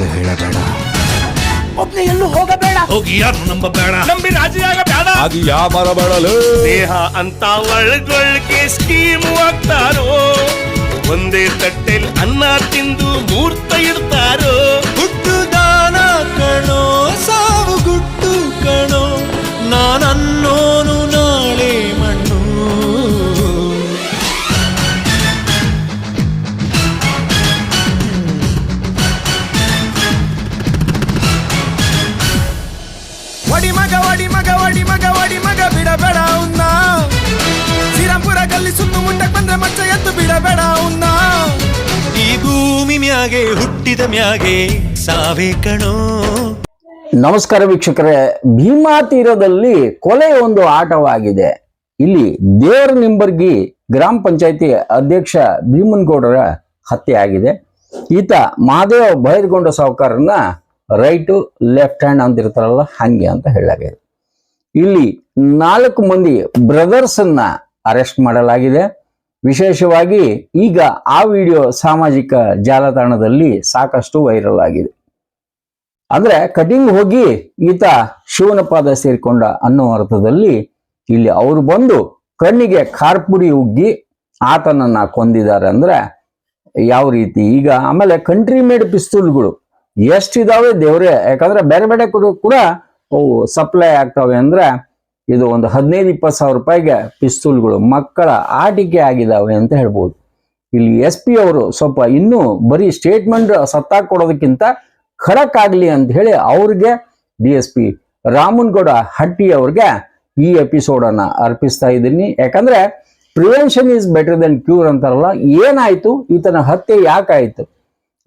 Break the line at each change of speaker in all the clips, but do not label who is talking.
ಜಾಗ ಹೇಳಬೇಡ?
ಒಬ್ನೇ ಎಲ್ಲೂ ಹೋಗಬೇಡ.
ಹೋಗಿ ಯಾರು ನಂಬಬೇಡ.
ನಂಬಿ ರಾಜಿಯಾಗ ಬೇಡ
ಆಗಿ ಯಾ ಬರಬೇಡಲು?
ದೇಹ ಅಂತ ಒಳಗೊಳಗೆ ಸ್ಕೀಮ್ ಹಾಕ್ತಾರೋ? ಒಂದೇ ತಟ್ಟೆಲ್ ಅನ್ನ ತಿಂದು ಮೂರ್ತ ಇಡ್ತಾರೋ?
ಒಡಿ ಮಗ ಒಡಿ ಮಗ ಒಡಿ ಮಗ ಬಿಡಬೇಡ ಉನ್ನ ಶ್ರೀರಾಮ್ಪುರ ಗಲ್ಲಿ ಸುತ್ತು ಮುಂಡಕ್ ಬಂದ್ರೆ ಮತ್ತೆ ಎದ್ದು ಬಿಡಬೇಡ ಉನ್ನ
ಈ ಭೂಮಿ ಮ್ಯಾಗೆ ಹುಟ್ಟಿದ ಮ್ಯಾಗೆ ಸಾವೇ ಕಣೋ.
ನಮಸ್ಕಾರ ವೀಕ್ಷಕರೇ. ಭೀಮಾ ತೀರದಲ್ಲಿ ಕೊಲೆ ಒಂದು ಆಟವಾಗಿದೆ. ಇಲ್ಲಿ ದೇವರ ನಿಂಬರ್ಗಿ ಗ್ರಾಮ ಪಂಚಾಯತಿ ಅಧ್ಯಕ್ಷ ಭೀಮನ್ಗೌಡರ ಹತ್ಯೆ ಆಗಿದೆ. ಈತ ಮಹಾದೇವ ಬೈರ್ಗೊಂಡ ಸಾವುಕಾರನ್ನ ರೈಟು ಲೆಫ್ಟ್ ಹ್ಯಾಂಡ್ ಅಂತಿರ್ತಾರಲ್ಲ ಹಂಗೆ ಅಂತ ಹೇಳಲಾಗಿದೆ. ಇಲ್ಲಿ ನಾಲ್ಕು ಮಂದಿ ಬ್ರದರ್ಸ್ ಅನ್ನ ಅರೆಸ್ಟ್ ಮಾಡಲಾಗಿದೆ. ವಿಶೇಷವಾಗಿ ಈಗ ಆ ವಿಡಿಯೋ ಸಾಮಾಜಿಕ ಜಾಲತಾಣದಲ್ಲಿ ಸಾಕಷ್ಟು ವೈರಲ್ ಆಗಿದೆ. ಅಂದ್ರೆ ಕಟಿಂಗ್ ಹೋಗಿ ಈತ ಶಿವನ ಪಾದ ಸೇರಿಕೊಂಡ ಅನ್ನೋ ಅರ್ಥದಲ್ಲಿ ಇಲ್ಲಿ ಅವರು ಬಂದು ಕಣ್ಣಿಗೆ ಕಾರ್ಪುಡಿ ಉಗ್ಗಿ ಆತನನ್ನ ಕೊಂದಿದ್ದಾರೆ ಅಂದ್ರೆ ಯಾವ ರೀತಿ? ಈಗ ಆಮೇಲೆ ಕಂಟ್ರಿ ಮೇಡ್ ಪಿಸ್ತೂಲ್ಗಳು ಎಷ್ಟಿದಾವೆ ದೇವ್ರೆ? ಯಾಕಂದ್ರೆ ಬೇರೆ ಬೇರೆ ಕಡೆ ಕೂಡ ಅವು ಸಪ್ಲೈ ಆಗ್ತವೆ ಅಂದ್ರೆ ಇದು ಒಂದು ಹದಿನೈದು, ಇಪ್ಪತ್ತು ಸಾವಿರ ರೂಪಾಯಿಗೆ ಪಿಸ್ತೂಲ್ಗಳು ಮಕ್ಕಳ ಆಟಿಕೆ ಆಗಿದಾವೆ ಅಂತ ಹೇಳ್ಬೋದು. ಇಲ್ಲಿ ಎಸ್ ಪಿ ಅವರು ಸ್ವಲ್ಪ ಇನ್ನೂ ಬರೀ ಸ್ಟೇಟ್ಮೆಂಟ್ ಸತ್ತಾಕ್ ಕೊಡೋದಕ್ಕಿಂತ ಖಡಕ್ ಆಗಲಿ ಅಂತ ಹೇಳಿ ಅವ್ರಿಗೆ D S P Ramangouda Hatti ಅವ್ರಿಗೆ ಈ ಎಪಿಸೋಡ್ ಅನ್ನ ಅರ್ಪಿಸ್ತಾ ಇದ್ದೀನಿ. ಯಾಕಂದ್ರೆ prevention is better than cure ಅಂತಾರಲ್ಲ, ಏನಾಯ್ತು? ಈತನ ಹತ್ಯೆ ಯಾಕಾಯ್ತು?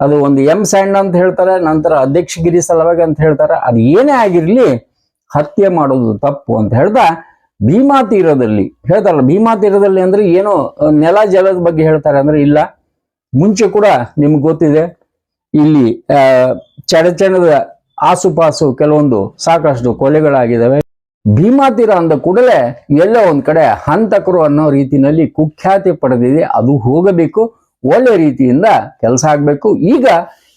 ಅದು ಒಂದು ಎಂ ಸ್ಯಾಂಡ್ ಅಂತ ಹೇಳ್ತಾರೆ, ನಂತರ ಅಧ್ಯಕ್ಷಗಿರಿ ಸಲುವಾಗಿ ಅಂತ ಹೇಳ್ತಾರೆ, ಅದು ಏನೇ ಆಗಿರಲಿ ಹತ್ಯೆ ಮಾಡೋದು ತಪ್ಪು ಅಂತ ಹೇಳ್ತಾ ಭೀಮಾ ತೀರದಲ್ಲಿ. ಹೇಳ್ತಾರಲ್ಲ, ಭೀಮಾ ತೀರದಲ್ಲಿ ಅಂದ್ರೆ ಏನೋ ನೆಲ ಜಲದ ಬಗ್ಗೆ ಹೇಳ್ತಾರೆ ಅಂದ್ರೆ ಇಲ್ಲ. ಮುಂಚೆ ಕೂಡ ನಿಮ್ಗೆ ಗೊತ್ತಿದೆ, ಇಲ್ಲಿ ಚಡಚಣದ ಆಸುಪಾಸು ಕೆಲವೊಂದು ಸಾಕಷ್ಟು ಕೊಲೆಗಳಾಗಿದ್ದಾವೆ. ಭೀಮಾ ತೀರ ಅಂದ ಕೂಡಲೇ ಎಲ್ಲೋ ಒಂದ್ ಕಡೆ ಹಂತಕರು ಅನ್ನೋ ರೀತಿಯಲ್ಲಿ ಕುಖ್ಯಾತಿ ಪಡೆದಿದೆ, ಅದು ಹೋಗಬೇಕು. ಒಳ್ಳೆ ರೀತಿಯಿಂದ ಕೆಲಸ ಆಗಬೇಕು. ಈಗ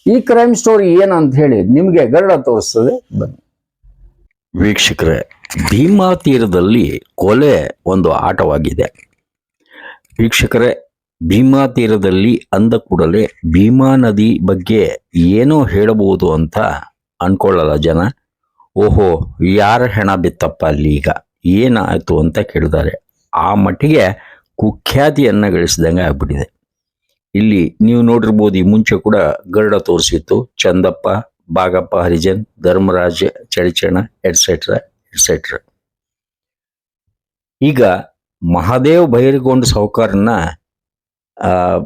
ಈ ಕ್ರೈಮ್ ಸ್ಟೋರಿ ಏನಂತ ಹೇಳಿ ನಿಮಗೆ ಗರಡ ತೋರಿಸ್ತದೆ. ಬನ್ನಿ. ವೀಕ್ಷಕರೇ, ಭೀಮಾ ತೀರದಲ್ಲಿ ಕೊಲೆ ಒಂದು ಆಟವಾಗಿದೆ. ವೀಕ್ಷಕರೇ, ಭೀಮಾ ತೀರದಲ್ಲಿ ಅಂದ ಕೂಡಲೇ ಭೀಮಾ ನದಿ ಬಗ್ಗೆ ಏನೋ ಹೇಳಬಹುದು ಅಂತ ಅನ್ಕೊಳ್ಳಲ್ಲ ಜನ. ಓಹೋ, ಯಾರ ಹೆಣ ಬಿತ್ತಪ್ಪ ಅಲ್ಲಿ ಈಗ? ಏನಾಯಿತು ಅಂತ ಕೇಳಿದ್ದಾರೆ. ಆ ಮಟ್ಟಿಗೆ ಕುಖ್ಯಾತಿಯನ್ನು ಗಳಿಸಿದಂಗೆ ಆಗ್ಬಿಟ್ಟಿದೆ. ಇಲ್ಲಿ ನೀವು ನೋಡಿರ್ಬೋದು ಈ ಮುಂಚೆ ಕೂಡ ಗರುಡ ತೋರಿಸಿತ್ತು. ಚಂದಪ್ಪ, ಬಾಗಪ್ಪ, ಹರಿಜನ್, ಧರ್ಮರಾಜ, ಚಳಿಚಣ ಎಟ್ಸೆಟ್ರಾ ಎಟ್ಸೆಟ್ರಾ ಈಗ ಮಹಾದೇವ್ ಸಾಹುಕಾರನ್ನ, ಆ,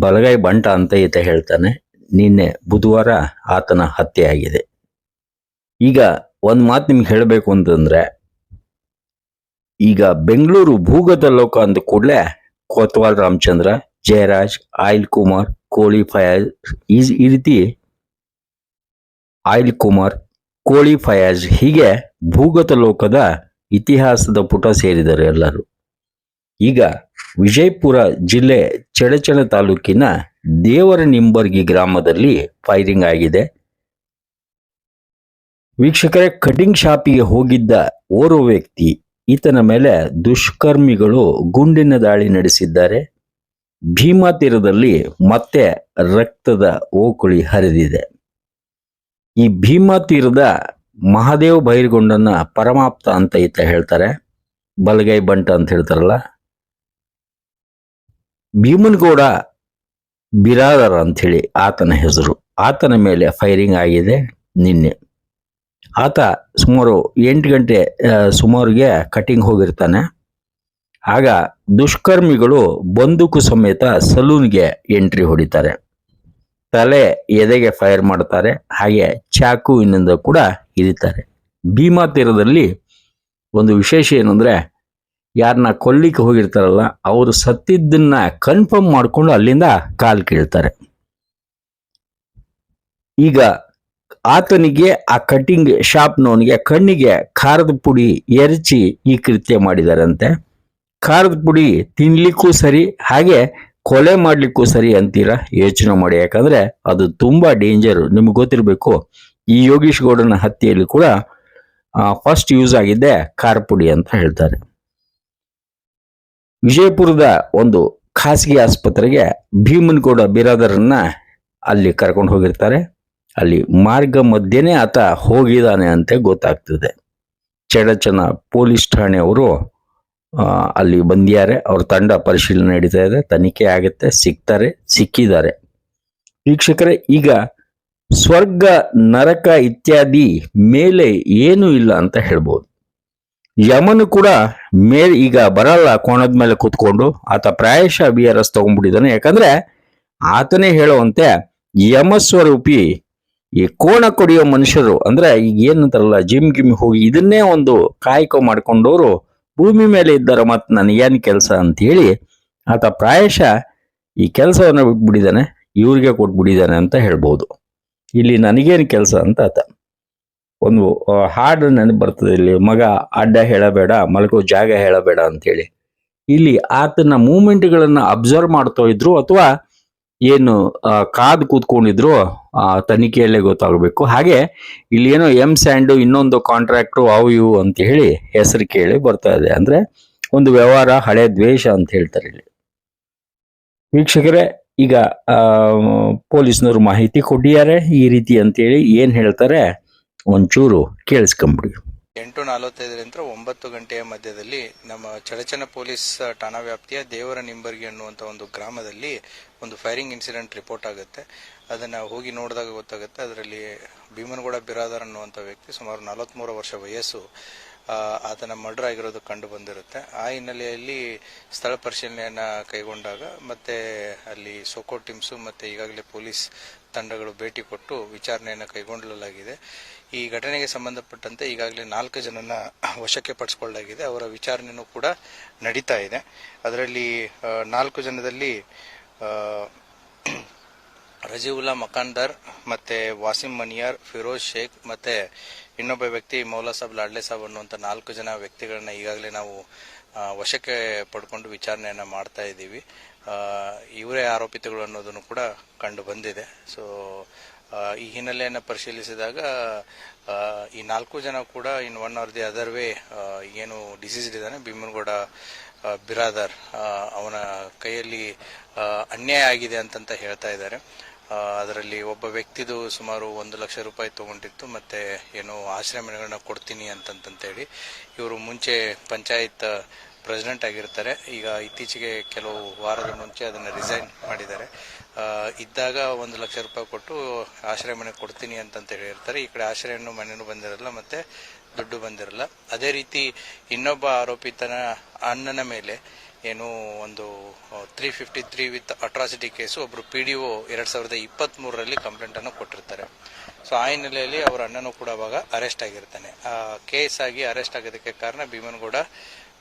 ಬಲಗೈ ಬಂಟ ಅಂತ ಈತ ಹೇಳ್ತಾನೆ. ನಿನ್ನೆ ಬುಧವಾರ ಆತನ ಹತ್ಯೆ ಆಗಿದೆ. ಈಗ ಒಂದ್ ಮಾತು ನಿಮ್ಗೆ ಹೇಳಬೇಕು ಅಂತಂದ್ರೆ, ಈಗ ಬೆಂಗಳೂರು ಭೂಗತ ಲೋಕ ಅಂದ ಕೂಡಲೇ ಕೋತ್ವಾಲ್ ರಾಮಚಂದ್ರ ಜಯರಾಜ್ ಆಯಿಲ್ ಕುಮಾರ್ ಕೋಳಿ ಫಯಾಜ್ ಈ ಈ ರೀತಿ ಆಯಿಲ್ ಕುಮಾರ್ ಕೋಳಿ ಫಯಾಜ್ ಹೀಗೆ ಭೂಗತ ಲೋಕದ ಇತಿಹಾಸದ ಪುಟ ಸೇರಿದರು ಎಲ್ಲರೂ. ಈಗ ವಿಜಯಪುರ ಜಿಲ್ಲೆ ಚಡಚಣ ತಾಲೂಕಿನ ದೇವರ ನಿಂಬರ್ಗಿ ಗ್ರಾಮದಲ್ಲಿ ಫೈರಿಂಗ್ ಆಗಿದೆ. ವೀಕ್ಷಕರೇ, ಕಟಿಂಗ್ ಶಾಪಿಗೆ ಹೋಗಿದ್ದ ಓರ್ವ ವ್ಯಕ್ತಿ, ಈತನ ಮೇಲೆ ದುಷ್ಕರ್ಮಿಗಳು ಗುಂಡಿನ ದಾಳಿ ನಡೆಸಿದ್ದಾರೆ. ಭೀಮಾ ತೀರದಲ್ಲಿ ಮತ್ತೆ ರಕ್ತದ ಓಕುಳಿ ಹರಿದಿದೆ. ಈ ಭೀಮಾ ತೀರದ ಮಹಾದೇವ್ ಬೈರ್ಗೊಂಡನ್ನ ಪರಮಾಪ್ತ ಅಂತ ಈತ ಹೇಳ್ತಾರೆ. ಬಲಗೈ ಬಂಟ ಅಂತ ಹೇಳ್ತಾರಲ್ಲ. ಭೀಮನಗೌಡ ಬಿರಾದರ್ ಅಂಥೇಳಿ ಆತನ ಹೆಸರು. ಆತನ ಮೇಲೆ ಫೈರಿಂಗ್ ಆಗಿದೆ ನಿನ್ನೆ. ಆತ ಸುಮಾರು ಎಂಟು ಗಂಟೆ ಸುಮಾರಿಗೆ ಕಟಿಂಗ್ ಹೋಗಿರ್ತಾನೆ. ಆಗ ದುಷ್ಕರ್ಮಿಗಳು ಬಂದೂಕು ಸಮೇತ ಸಲೂನ್ಗೆ ಎಂಟ್ರಿ ಹೊಡಿತಾರೆ. ತಲೆ ಎದೆಗೆ ಫೈರ್ ಮಾಡ್ತಾರೆ, ಹಾಗೆ ಚಾಕುವಿನಿಂದ ಕೂಡ ಇರಿತಾರೆ. ಭೀಮಾ ತೀರದಲ್ಲಿ ಒಂದು ವಿಶೇಷ ಏನಂದ್ರೆ ಯಾರನ್ನ ಕೊಲ್ಲಿಕ್ಕೆ ಹೋಗಿರ್ತಾರಲ್ಲ, ಅವರು ಸತ್ತಿದ್ದನ್ನ ಕನ್ಫರ್ಮ್ ಮಾಡಿಕೊಂಡು ಅಲ್ಲಿಂದ ಕಾಲ್ ಕೀಳ್ತಾರೆ. ಈಗ ಆತನಿಗೆ ಆ ಕಟಿಂಗ್ ಶಾಪ್ನವನಿಗೆ ಕಣ್ಣಿಗೆ ಖಾರದ ಪುಡಿ ಎರಚಿ ಈ ಕೃತ್ಯ ಮಾಡಿದಾರಂತೆ. ಖಾರದ ಪುಡಿ ತಿನ್ಲಿಕ್ಕೂ ಸರಿ, ಹಾಗೆ ಕೊಲೆ ಮಾಡ್ಲಿಕ್ಕೂ ಸರಿ ಅಂತೀರಾ? ಯೋಚನೆ ಮಾಡಿ. ಯಾಕಂದ್ರೆ ಅದು ತುಂಬಾ ಡೇಂಜರ್ ನಿಮ್ಗೆ ಗೊತ್ತಿರಬೇಕು, ಈ ಯೋಗೀಶ್ ಗೌಡನ ಹತ್ಯೆಯಲ್ಲಿ ಕೂಡ ಫಸ್ಟ್ ಯೂಸ್ ಆಗಿದ್ದೆ ಖಾರ ಪುಡಿ ಅಂತ ಹೇಳ್ತಾರೆ. ವಿಜಯಪುರದ ಒಂದು ಖಾಸಗಿ ಆಸ್ಪತ್ರೆಗೆ ಭೀಮನ್ಗೌಡ ಬಿರಾದರನ್ನ ಅಲ್ಲಿ ಕರ್ಕೊಂಡು ಹೋಗಿರ್ತಾರೆ. ಅಲ್ಲಿ ಮಾರ್ಗ ಮಧ್ಯನೇ ಆತ ಹೋಗಿದ್ದಾನೆ ಅಂತ ಗೊತ್ತಾಗ್ತದೆ. ಚಡಚನ ಪೊಲೀಸ್ ಠಾಣೆಯವರು ಅಲ್ಲಿ ಬಂದಿದ್ದಾರೆ. ಅವ್ರ ತಂಡ ಪರಿಶೀಲನೆ ನಡೀತಾ ಇದೆ. ತನಿಖೆ ಆಗುತ್ತೆ. ಸಿಗ್ತಾರೆ, ಸಿಕ್ಕಿದ್ದಾರೆ. ವೀಕ್ಷಕರೇ, ಈಗ ಸ್ವರ್ಗ, ನರಕ ಇತ್ಯಾದಿ ಮೇಲೆ ಏನೂ ಇಲ್ಲ ಅಂತ ಹೇಳ್ಬೋದು. ಯಮನು ಕೂಡ ಮೇಲ್ ಈಗ ಬರಲ್ಲ, ಕೋಣದ ಮೇಲೆ ಕೂತ್ಕೊಂಡು. ಆತ ಪ್ರಾಯಶಃ ಬಿ ಆರ್ ಎಸ್ ತಗೊಂಡ್ಬಿಟ್ಟಿದ್ದಾನೆ. ಯಾಕಂದ್ರೆ ಆತನೇ ಹೇಳುವಂತೆ ಯಮಸ್ವರೂಪಿ ಈ ಕೋಣ ಕೊಡಿಯೋ ಮನುಷ್ಯರು, ಅಂದ್ರೆ ಈಗ ಏನಂತಾರಲ್ಲ, ಜಿಮ್ ಗಿಮ್ ಹೋಗಿ ಇದನ್ನೇ ಒಂದು ಕಾಯಕ ಮಾಡ್ಕೊಂಡವರು ಭೂಮಿ ಮೇಲೆ ಇದ್ದಾರೆ ಮತ್ತು ನನಗೇನು ಕೆಲಸ ಅಂತ ಹೇಳಿ ಆತ ಪ್ರಾಯಶಃ ಈ ಕೆಲಸವನ್ನು ಬಿಟ್ಬಿಟ್ಟಿದ್ದಾನೆ ಇವ್ರಿಗೆ ಕೊಟ್ಬಿಟ್ಟಿದ್ದಾನೆ ಅಂತ ಹೇಳ್ಬೋದು. ಇಲ್ಲಿ ನನಗೇನು ಕೆಲಸ ಅಂತ ಆತ. ಒಂದು ಹಾಡು ನೆನಪು ಬರ್ತದೆ ಇಲ್ಲಿ, ಮಗ ಅಡ್ಡ ಹೇಳಬೇಡ, ಮಲಗೋ ಜಾಗ ಹೇಳಬೇಡ ಅಂತೇಳಿ. ಇಲ್ಲಿ ಆತನ ಮೂಮೆಂಟ್ಗಳನ್ನು ಅಬ್ಸರ್ವ್ ಮಾಡ್ತಾ ಇದ್ರು ಅಥವಾ ಏನು ಕಾದು ಕೂತ್ಕೊಂಡಿದ್ರು, ಆ ತನಿಖೆಯಲ್ಲೇ ಗೊತ್ತಾಗಬೇಕು. ಹಾಗೆ ಇಲ್ಲಿ ಏನೋ ಎಂ ಸ್ಯಾಂಡು ಇನ್ನೊಂದು ಕಾಂಟ್ರಾಕ್ಟು ಅವು ಇವು ಅಂತ ಹೇಳಿ ಹೆಸರು ಕೇಳಿ ಬರ್ತಾ ಇದೆ. ಅಂದ್ರೆ, ಒಂದು ವ್ಯವಹಾರ, ಹಳೆ ದ್ವೇಷ ಅಂತ ಹೇಳ್ತಾರೆ ಇಲ್ಲಿ. ವೀಕ್ಷಕರೇ, ಈಗ ಪೊಲೀಸ್ನವರು ಮಾಹಿತಿ ಕೊಟ್ಟಿದ್ದಾರೆ. ಈ ರೀತಿ ಅಂತೇಳಿ ಏನ್ ಹೇಳ್ತಾರೆ, ಒಂಚೂರು ಕೇಳಿಸ್ಕೊಂಬಿಡಿ.
ಎಂಟು ನಲವತ್ತೈದರಿಂದ ಒಂಬತ್ತು ಗಂಟೆಯ ಮಧ್ಯದಲ್ಲಿ ನಮ್ಮ ಚಡಚನ ಪೊಲೀಸ್ ಠಾಣಾ ವ್ಯಾಪ್ತಿಯ ದೇವರ ನಿಂಬರ್ಗಿ ಅನ್ನುವಂಥ ಒಂದು ಗ್ರಾಮದಲ್ಲಿ ಒಂದು ಫೈರಿಂಗ್ ಇನ್ಸಿಡೆಂಟ್ ರಿಪೋರ್ಟ್ ಆಗುತ್ತೆ. ಅದನ್ನು ಹೋಗಿ ನೋಡಿದಾಗ ಗೊತ್ತಾಗುತ್ತೆ. ಅದರಲ್ಲಿ ಭೀಮನಗೌಡ ಬಿರಾದರ್ ಅನ್ನುವಂಥ ವ್ಯಕ್ತಿ ಸುಮಾರು ನಲವತ್ತ್ಮೂರು ವರ್ಷ ವಯಸ್ಸು ಆತನ ಮರ್ಡರ್ ಆಗಿರೋದು ಕಂಡು ಬಂದಿರುತ್ತೆ. ಆ ಹಿನ್ನೆಲೆಯಲ್ಲಿ ಸ್ಥಳ ಪರಿಶೀಲನೆಯನ್ನು ಕೈಗೊಂಡಾಗ ಮತ್ತೆ ಅಲ್ಲಿ ಸೋಕೋ ಟೀಮ್ಸು ಮತ್ತು ಈಗಾಗಲೇ ಪೊಲೀಸ್ ತಂಡಗಳು ಭೇಟಿ ಕೊಟ್ಟು ವಿಚಾರಣೆಯನ್ನು ಕೈಗೊಳ್ಳಲಾಗಿದೆ ಈ ಘಟನೆಗೆ ಸಂಬಂಧಪಟ್ಟಂತೆ ಈಗಾಗಲೇ ನಾಲ್ಕು ಜನನ ವಶಕ್ಕೆ ಪಡಿಸಿಕೊಳ್ಳಲಾಗಿದೆ. ಅವರ ವಿಚಾರಣೆಯೂ ಕೂಡ ನಡೀತಾ ಇದೆ. ಅದರಲ್ಲಿ ನಾಲ್ಕು ಜನದಲ್ಲಿ ರಜೀವುಲ್ಲಾ ಮಕಾಂದರ್ ಮತ್ತೆ ವಾಸಿಂ ಮನಿಯಾರ್, ಫಿರೋಜ್ ಶೇಖ್ ಮತ್ತೆ ಇನ್ನೊಬ್ಬ ವ್ಯಕ್ತಿ ಮೌಲಾ ಸಾಬ್ ಲಾಡ್ಲೆ ಸಾಬ್ ಅನ್ನುವಂಥ ನಾಲ್ಕು ಜನ ವ್ಯಕ್ತಿಗಳನ್ನ ಈಗಾಗಲೇ ನಾವು ವಶಕ್ಕೆ ಪಡ್ಕೊಂಡು ವಿಚಾರಣೆಯನ್ನ ಮಾಡ್ತಾ ಇದ್ದೀವಿ. ಇವರೇ ಆರೋಪಿತಗಳು ಅನ್ನೋದನ್ನು ಕೂಡ ಕಂಡು ಬಂದಿದೆ. ಸೊ ಈ ಹಿನ್ನೆಲೆಯನ್ನು ಪರಿಶೀಲಿಸಿದಾಗ ಈ ನಾಲ್ಕು ಜನ ಕೂಡ in one or the other way ಏನು ಡಿಸೀಸ್ಡ್ ಇದ್ದಾನೆ. ಭೀಮನಗೌಡ ಬಿರಾದರ್ ಅವನ ಕೈಯಲ್ಲಿ ಅನ್ಯಾಯ ಆಗಿದೆ ಅಂತಂತ ಹೇಳ್ತಾ ಇದ್ದಾರೆ. ಅದರಲ್ಲಿ ಒಬ್ಬ ವ್ಯಕ್ತಿದು ಸುಮಾರು ಒಂದು ಲಕ್ಷ ರೂಪಾಯಿ ತಗೊಂಡಿತ್ತು, ಮತ್ತೆ ಏನು ಆಶ್ರಯ ಮನೆಗಳನ್ನ ಕೊಡ್ತೀನಿ ಅಂತಂತಂತೇಳಿ ಇವರು ಮುಂಚೆ ಪಂಚಾಯತ್ ಪ್ರೆಸಿಡೆಂಟ್ ಆಗಿರ್ತಾರೆ. ಈಗ ಇತ್ತೀಚೆಗೆ ಕೆಲವು ವಾರದ ಮುಂಚೆ ಅದನ್ನು ರಿಸೈನ್ ಮಾಡಿದ್ದಾರೆ. ಇದ್ದಾಗ ಒಂದು ಲಕ್ಷ ರೂಪಾಯಿ ಕೊಟ್ಟು ಆಶ್ರಯ ಮನೆ ಕೊಡ್ತೀನಿ ಅಂತಂತ ಹೇಳಿರ್ತಾರೆ. ಈ ಕಡೆ ಆಶ್ರಯನೂ ಮನೆಯೂ ಬಂದಿರಲ್ಲ, ಮತ್ತೆ ದುಡ್ಡು ಬಂದಿರಲ್ಲ. ಅದೇ ರೀತಿ ಇನ್ನೊಬ್ಬ ಆರೋಪಿತನ ಅಣ್ಣನ ಮೇಲೆ ಏನು ಒಂದು three fifty three with atrocity case ಒಬ್ರು ಪಿ ಡಿ ಒ ಎರಡ್ ಸಾವಿರದ ಇಪ್ಪತ್ತ್ ಮೂರರಲ್ಲಿ ಕಂಪ್ಲೇಂಟ್ ಅನ್ನು ಕೊಟ್ಟಿರ್ತಾರೆ. ಸೊ ಆ ಹಿನ್ನೆಲೆಯಲ್ಲಿ ಅವರ ಅಣ್ಣನೂ ಕೂಡ ಅವಾಗ ಅರೆಸ್ಟ್ ಆಗಿರ್ತಾನೆ. ಆ ಕೇಸ್ ಆಗಿ ಅರೆಸ್ಟ್ ಆಗೋದಕ್ಕೆ ಕಾರಣ ಭೀಮನಗೌಡ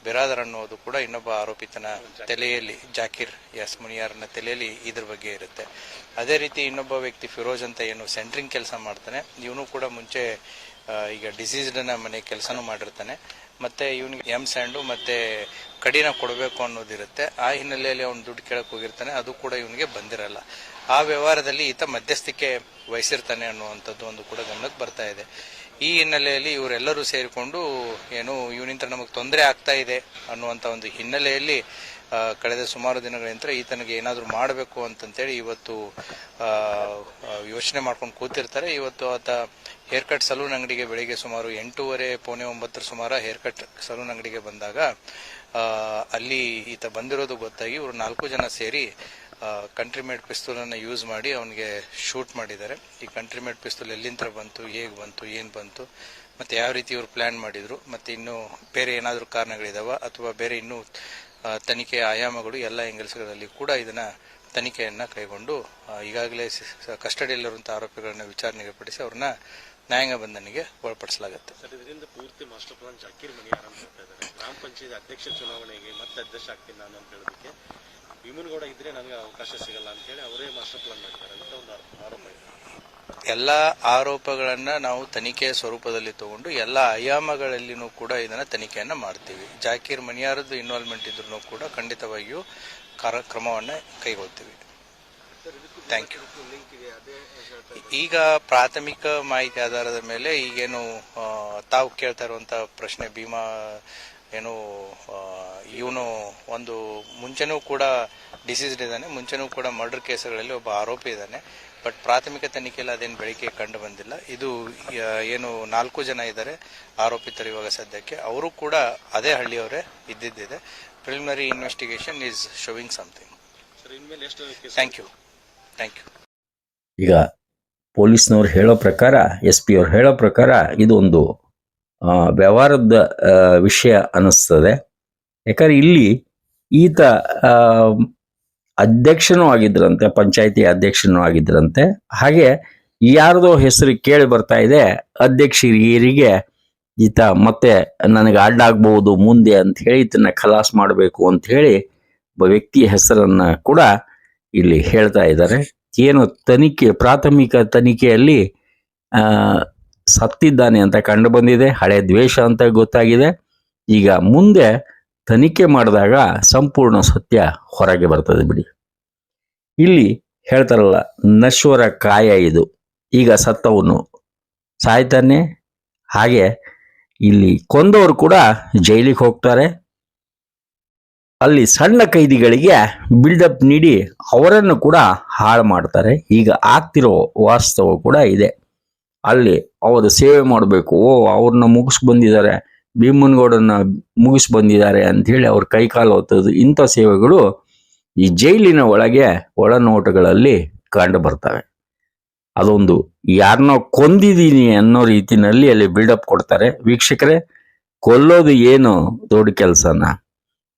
ಬಿರಾದರ್ ಅನ್ನೋದು ಕೂಡ ಇನ್ನೊಬ್ಬ ಆರೋಪಿತನ ತಲೆಯಲ್ಲಿ, ಜಾಕಿರ್ ಎಸ್ ಮುನಿಯಾರ್ನ ತಲೆಯಲ್ಲಿ ಇದ್ರ ಬಗ್ಗೆ ಇರುತ್ತೆ. ಅದೇ ರೀತಿ ಇನ್ನೊಬ್ಬ ವ್ಯಕ್ತಿ ಫಿರೋಜ್ ಅಂತ ಏನು ಸೆಂಟ್ರಿಂಗ್ ಕೆಲಸ ಮಾಡ್ತಾನೆ. ಇವನು ಕೂಡ ಮುಂಚೆ ಈಗ ಡಿಸೀಸ್ಡ್ನ ಮನೆ ಕೆಲಸನೂ ಮಾಡಿರ್ತಾನೆ. ಮತ್ತೆ ಇವನಿಗೆ ಎಂ ಸ್ಯಾಂಡು ಮತ್ತೆ ಕಡಿನ ಕೊಡಬೇಕು ಅನ್ನೋದಿರುತ್ತೆ. ಆ ಹಿನ್ನೆಲೆಯಲ್ಲಿ ಅವನು ದುಡ್ಡು ಕೇಳಕ್ ಹೋಗಿರ್ತಾನೆ. ಅದು ಕೂಡ ಇವನಿಗೆ ಬಂದಿರಲ್ಲ. ಆ ವ್ಯವಹಾರದಲ್ಲಿ ಈತ ಮಧ್ಯಸ್ಥಿಕೆ ವಹಿಸಿರ್ತಾನೆ ಅನ್ನುವಂಥದ್ದು ಒಂದು ಕೂಡ ಗಮನಕ್ಕೆ ಬರ್ತಾ ಇದೆ. ಈ ಹಿನ್ನೆಲೆಯಲ್ಲಿ ಇವರೆಲ್ಲರೂ ಸೇರಿಕೊಂಡು ಏನು ಇವನಿಂದ ನಮಗೆ ತೊಂದರೆ ಆಗ್ತಾ ಇದೆ ಅನ್ನುವಂಥ ಒಂದು ಹಿನ್ನೆಲೆಯಲ್ಲಿ ಕಳೆದ ಸುಮಾರು ದಿನಗಳಿಂದ ಈತನಿಗೆ ಏನಾದರೂ ಮಾಡಬೇಕು ಅಂತಂತೇಳಿ ಇವತ್ತು ಯೋಚನೆ ಮಾಡ್ಕೊಂಡು ಕೂತಿರ್ತಾರೆ. ಇವತ್ತು ಆತ ಹೇರ್ ಕಟ್ ಸಲೂನ್ ಅಂಗಡಿಗೆ ಬೆಳಿಗ್ಗೆ ಸುಮಾರು ಎಂಟೂವರೆ, ಪೌನೆ ಒಂಬತ್ತರ ಸುಮಾರು ಹೇರ್ ಕಟ್ ಸಲೂನ್ ಅಂಗಡಿಗೆ ಬಂದಾಗ ಅಲ್ಲಿ ಈತ ಬಂದಿರೋದು ಗೊತ್ತಾಗಿ ಇವರು ನಾಲ್ಕು ಜನ ಸೇರಿ ಕಂಟ್ರಿ ಮೇಡ್ ಯೂಸ್ ಮಾಡಿ ಅವನಿಗೆ ಶೂಟ್ ಮಾಡಿದ್ದಾರೆ. ಈ ಕಂಟ್ರಿ ಮೇಡ್ ಪಿಸ್ತೂಲ್ ಎಲ್ಲಿಂದ ಬಂತು, ಹೇಗೆ ಬಂತು, ಏನು ಬಂತು, ಮತ್ತೆ ಯಾವ ರೀತಿ ಇವರು ಪ್ಲಾನ್ ಮಾಡಿದ್ರು, ಮತ್ತೆ ಇನ್ನು ಬೇರೆ ಏನಾದರೂ ಕಾರಣಗಳಿದಾವ ಅಥವಾ ಬೇರೆ ಇನ್ನೂ ತನಿಖೆಯ ಆಯಾಮಗಳು ಎಲ್ಲ ಎಂಗಲ್ಸ್ಗಳಲ್ಲಿ ಕೂಡ ಇದನ್ನ ತನಿಖೆಯನ್ನ ಕೈಗೊಂಡು ಈಗಾಗಲೇ ಕಸ್ಟಡಿಯಲ್ಲಿರುವಂತಹ ಆರೋಪಿಗಳನ್ನ ವಿಚಾರಣೆಗೆ ಪಡಿಸಿ ಅವ್ರನ್ನ ನ್ಯಾಯಾಂಗ ಬಂಧನಿಗೆ ಒಳಪಡಿಸಲಾಗುತ್ತೆ.
ಗ್ರಾಮ ಪಂಚಾಯತ್ ಅಧ್ಯಕ್ಷ ಚುನಾವಣೆಗೆ ಮತ್ತೆ ಅಧ್ಯಕ್ಷ ಆಗ್ತೀನಿ ನಾನು ಅಂತ ಹೇಳೋದಕ್ಕೆ ಭೀಮನಗೌಡ ಇದ್ರೆ ನನಗೆ ಅವಕಾಶ ಸಿಗಲ್ಲ ಅಂತ ಹೇಳಿ ಅವರೇ ಮಾಸ್ಟರ್ ಪ್ಲಾನ್ ಮಾಡ್ತಾರೆ ಅಂತ ಒಂದು ಆರೋಪ ಇದೆ
ಎಲ್ಲ ಆರೋಪಗಳನ್ನ ನಾವು ತನಿಖೆಯ ಸ್ವರೂಪದಲ್ಲಿ ತಗೊಂಡು ಎಲ್ಲ ಆಯಾಮಗಳಲ್ಲಿನೂ ಕೂಡ ಇದನ್ನ ತನಿಖೆಯನ್ನ ಮಾಡ್ತೀವಿ. ಜಾಕೀರ್ ಮನಿಯಾರದ್ದು ಇನ್ವಾಲ್ವ್ಮೆಂಟ್ ಇದ್ರೂ ಕೂಡ ಖಂಡಿತವಾಗಿಯೂ ಕಾರ್ಯಕ್ರಮವನ್ನು ಕೈಗೊಳ್ತೀವಿ. ಥ್ಯಾಂಕ್ ಯು ಈಗ ಪ್ರಾಥಮಿಕ ಮಾಹಿತಿ ಆಧಾರದ ಮೇಲೆ ಈಗೇನು ತಾವು ಕೇಳ್ತಾ ಇರುವಂಥ ಪ್ರಶ್ನೆ, ಭೀಮಾ, ಏನು ಇವನು ಒಂದು ಮುಂಚೆನೂ ಕೂಡ ಡಿಸೀಸ್ಡ್ ಇದ್ದಾನೆ, ಮುಂಚೆನೂ ಕೂಡ ಮರ್ಡರ್ ಕೇಸ್ಗಳಲ್ಲಿ ಒಬ್ಬ ಆರೋಪಿ ಇದ್ದಾನೆ. ಬಟ್ ಪ್ರಾಥಮಿಕ ತನಿಖೆಯಲ್ಲಿ ಅದೇನು ಬೆಳಕಿಗೆ ಕಂಡು ಬಂದಿಲ್ಲ. ಇದು ಏನು ನಾಲ್ಕು ಜನ ಇದ್ದಾರೆ ಆರೋಪಿತರು ಇವಾಗ ಸದ್ಯಕ್ಕೆ. ಅವರು ಕೂಡ ಅದೇ ಹಳ್ಳಿಯವರೇ ಇದ್ದಿದ್ದಿದೆ. Preliminary investigation is showing something
sir ಇನ್ಮೇಲೆ ಎಷ್ಟು
ಥ್ಯಾಂಕ್ ಯು ಥ್ಯಾಂಕ್ ಯು
ಈಗ ಪೊಲೀಸ್ನವ್ರು ಹೇಳೋ ಪ್ರಕಾರ ಎಸ್ ಪಿ ಅವ್ರು ಹೇಳೋ ಪ್ರಕಾರ ಇದೊಂದು ವ್ಯವಹಾರದ ವಿಷಯ ಅನ್ನಿಸ್ತದೆ ಯಾಕಂದ್ರೆ ಇಲ್ಲಿ ಈತ ಅಧ್ಯಕ್ಷನೂ ಆಗಿದ್ರಂತೆ, ಪಂಚಾಯಿತಿ ಅಧ್ಯಕ್ಷನೂ ಆಗಿದ್ರಂತೆ. ಹಾಗೆ ಯಾರದೋ ಹೆಸರು ಕೇಳಿ ಬರ್ತಾ ಇದೆ ಅಧ್ಯಕ್ಷರಿಗೆ ಈತ ಮತ್ತೆ ನನಗೆ ಅಡ್ಡಾಗ್ಬಹುದು, ಮುಂದೆ ಅಂತ ಹೇಳಿ ಈತನ ಖಲಾಸ್ ಮಾಡಬೇಕು ಅಂತ ಹೇಳಿ ಒಬ್ಬ ವ್ಯಕ್ತಿಯ ಹೆಸರನ್ನ ಕೂಡ ಇಲ್ಲಿ ಹೇಳ್ತಾ ಇದ್ದಾರೆ. ಏನು ತನಿಖೆ, ಪ್ರಾಥಮಿಕ ತನಿಖೆಯಲ್ಲಿ ಸತ್ತಿದ್ದಾನೆ ಅಂತ ಕಂಡು ಬಂದಿದೆ. ಹಳೆ ದ್ವೇಷ ಅಂತ ಗೊತ್ತಾಗಿದೆ. ಈಗ ಮುಂದೆ ತನಿಖೆ ಮಾಡಿದಾಗ ಸಂಪೂರ್ಣ ಸತ್ಯ ಹೊರಗೆ ಬರ್ತದೆ ಬಿಡಿ. ಇಲ್ಲಿ ಹೇಳ್ತಾರಲ್ಲ, ನಶ್ವರ ಕಾಯ ಇದು. ಈಗ ಸತ್ತವನು. ಸಾಯ್ತಾನೆ. ಹಾಗೆ ಇಲ್ಲಿ ಕೊಂದವರು ಕೂಡ ಜೈಲಿಗೆ ಹೋಗ್ತಾರೆ. ಅಲ್ಲಿ ಸಣ್ಣ ಕೈದಿಗಳಿಗೆ ಬಿಲ್ಡಪ್ ನೀಡಿ ಅವರನ್ನು ಕೂಡ ಹಾಳು ಮಾಡ್ತಾರೆ. ಈಗ ಆಗ್ತಿರೋ ವಾಸ್ತವ ಕೂಡ ಇದೆ. ಅಲ್ಲಿ ಅವರು ಸೇವೆ ಮಾಡಬೇಕು. ಓ, ಅವ್ರನ್ನ ಮುಗಿಸ್ ಬಂದಿದ್ದಾರೆ ಭೀಮನಗೌಡನ್ನ ಮುಗಿಸ್ ಬಂದಿದ್ದಾರೆ ಅಂತ ಹೇಳಿ ಅವ್ರ ಕೈಕಾಲು ಕಾಲು ಒತ್ತೋದು ಇಂಥ ಸೇವೆಗಳು ಈ ಜೈಲಿನ ಒಳಗೆ ಒಳನೋಟಗಳಲ್ಲಿ ಕಂಡು ಬರ್ತವೆ. ಅದೊಂದು ಯಾರನ್ನೋ ಕೊಂದಿದ್ದೀನಿ ಅನ್ನೋ ರೀತಿನಲ್ಲಿ ಅಲ್ಲಿ ಬಿಲ್ಡಪ್ ಕೊಡ್ತಾರೆ. ವೀಕ್ಷಕರೇ, ಕೊಲ್ಲೋದು ಏನು ದೊಡ್ಡ ಕೆಲಸನ?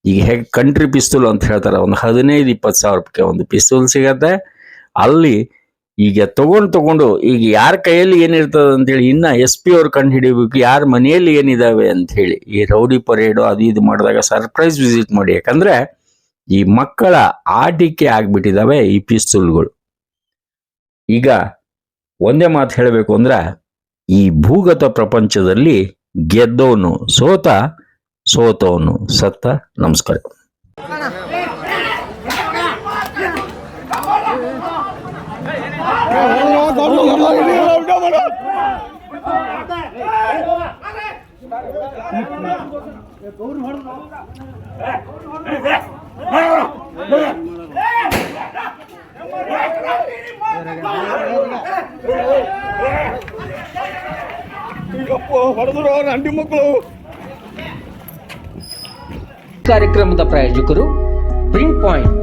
ಈಗ ಹೇಗೆ ಕಂಟ್ರಿ ಪಿಸ್ತೂಲ್ ಅಂತ ಹೇಳ್ತಾರೆ. ಒಂದು ಹದಿನೈದು, ಇಪ್ಪತ್ತು ಸಾವಿರ ರೂಪಾಯಿ ಒಂದು ಪಿಸ್ತೂಲ್ ಸಿಗತ್ತೆ. ಅಲ್ಲಿ ಈಗ ತಗೊಂಡು ತಗೊಂಡು, ಈಗ ಯಾರ ಕೈಯಲ್ಲಿ ಅಂತ ಅಂತೇಳಿ ಇನ್ನ ಎಸ್ ಪಿ ಅವ್ರು ಕಂಡು ಹಿಡಿಬೇಕು, ಯಾರ ಮನೆಯಲ್ಲಿ ಏನಿದಾವೆ ಅಂತ ಹೇಳಿ ಈ ರೌಡಿ ಪರೇಡು ಅದು ಇದು ಮಾಡಿದಾಗ ಸರ್ಪ್ರೈಸ್ ವಿಸಿಟ್ ಮಾಡಿ. ಯಾಕಂದ್ರೆ, ಈ ಮಕ್ಕಳ ಆಟಿಕೆ ಆಗ್ಬಿಟ್ಟಿದಾವೆ ಈ ಪಿಸ್ತೂಲ್ಗಳು. ಈಗ ಒಂದೇ ಮಾತು ಹೇಳಬೇಕು ಅಂದ್ರೆ, ಈ ಭೂಗತ ಪ್ರಪಂಚದಲ್ಲಿ ಗೆದ್ದವನು ಸೋತ ಸೋತವನು ಸತ್ತ, ನಮಸ್ಕಾರ.
ಕಾರ್ಯಕ್ರಮದ ಪ್ರಾಯೋಜಕರು ಪ್ರಿಂಟ್ ಪಾಯಿಂಟ್